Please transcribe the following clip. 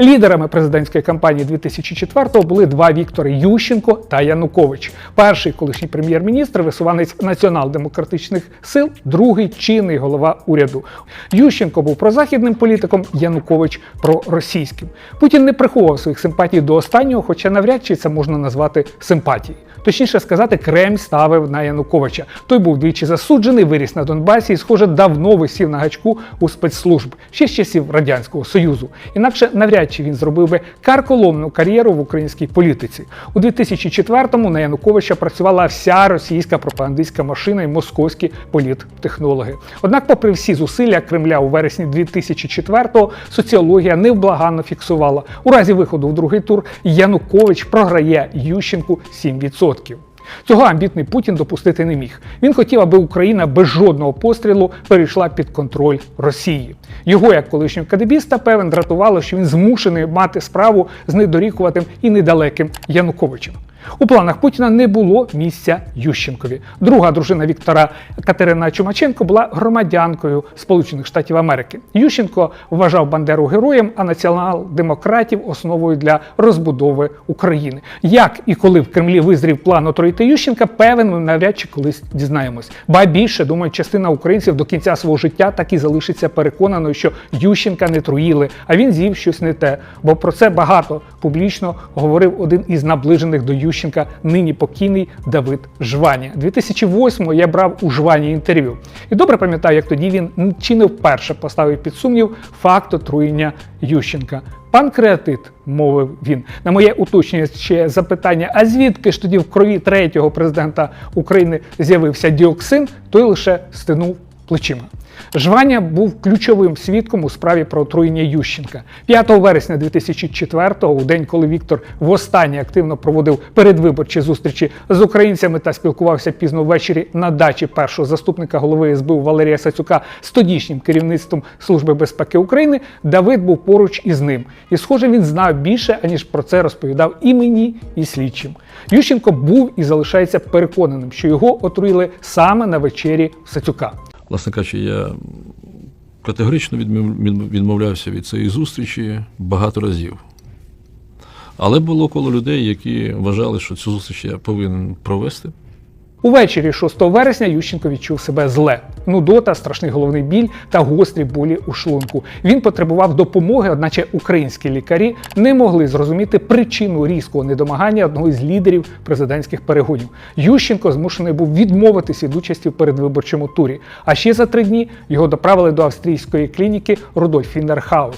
Лідерами президентської кампанії 2004-го були два Віктори Ющенко та Янукович. Перший колишній прем'єр-міністр, висуванець націонал-демократичних сил, другий чинний голова уряду. Ющенко був прозахідним політиком, Янукович проросійським. Путін не приховував своїх симпатій до останнього, хоча навряд чи це можна назвати симпатією. Точніше сказати, Кремль ставив на Януковича. Той був двічі засуджений, виріс на Донбасі і, схоже, давно висів на гачку у спецслужб ще з часів Радянського Союзу. Інакше навряд чи він зробив би карколомну кар'єру в українській політиці. У 2004-му на Януковича працювала вся російська пропагандистська машина і московські політтехнологи. Однак, попри всі зусилля Кремля у вересні 2004-го, соціологія невблаганно фіксувала. У разі виходу в другий тур Янукович програє Ющенку 7%. Цього амбітний Путін допустити не міг. Він хотів, аби Україна без жодного пострілу перейшла під контроль Росії. Його, як колишнього кадебіста, певен дратувало, що він змушений мати справу з недорікуватим і недалеким Януковичем. У планах Путіна не було місця Ющенкові. Друга дружина Віктора Катерина Чумаченко була громадянкою Сполучених Штатів Америки. Ющенко вважав Бандеру героєм, а націонал-демократів основою для розбудови України. Як і коли в Кремлі визрів план отруїти Ющенка, певен ми навряд чи колись дізнаємось. Ба більше думаю, частина українців до кінця свого життя так і залишиться переконаною, що Ющенка не труїли, а він з'їв щось не те. Бо про це багато публічно говорив один із наближених до Ющенка, нині покійний Давид Жвані. 2008-го я брав у Жвані інтерв'ю. І добре пам'ятаю, як тоді він чи не вперше поставив під сумнів факт отруєння Ющенка. Пан креатит, мовив він, на моє уточнююче запитання: а звідки ж тоді в крові третього президента України з'явився діоксин, той лише стинув плечима. Жваня був ключовим свідком у справі про отруєння Ющенка. 5 вересня 2004-го, у день, коли Віктор востаннє активно проводив передвиборчі зустрічі з українцями та спілкувався пізно ввечері на дачі першого заступника голови СБУ Валерія Сацюка з тодішнім керівництвом Служби безпеки України, Давид був поруч із ним. І, схоже, він знав більше, аніж про це розповідав і мені, і слідчим. Ющенко був і залишається переконаним, що його отруїли саме на вечері Сацюка. Власне кажучи, я категорично відмовлявся від цієї зустрічі багато разів. Але було коло людей, які вважали, що цю зустріч я повинен провести. Увечері 6 вересня Ющенко відчув себе зле. Нудота, страшний головний біль та гострі болі у шлунку. Він потребував допомоги, одначе українські лікарі не могли зрозуміти причину різкого недомагання одного із лідерів президентських перегонів. Ющенко змушений був відмовитись від участі в передвиборчому турі. А ще за три дні його доправили до австрійської клініки Рудольф Фіннерхаус.